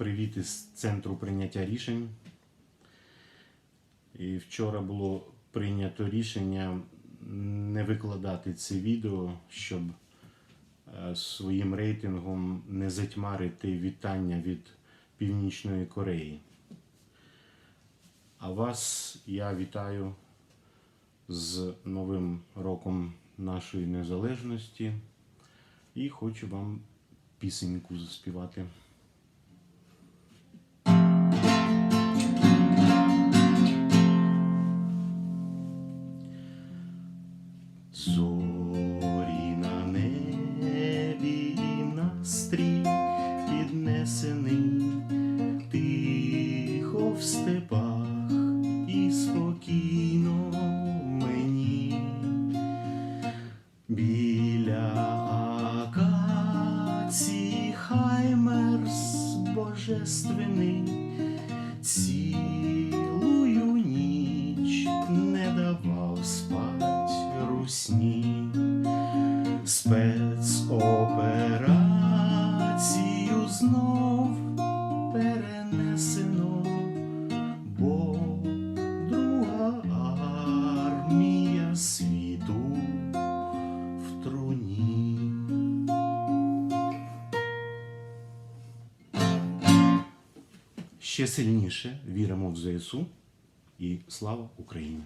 Привіт із центру прийняття рішень. І вчора було прийнято рішення не викладати це відео, щоб е, своїм рейтингом не затьмарити вітання від Північної Кореї. А вас я вітаю з Новим роком нашої незалежності і хочу вам пісеньку заспівати. Зорі на небі настрій піднесений, тихо в степах і спокійно мені. Біля акації хаймерс божественний, цілую ніч не давав спать русні, спецоперацію знов перенесено, бо друга армія світу в труні. Ще сильніше віримо в ЗСУ і слава Україні!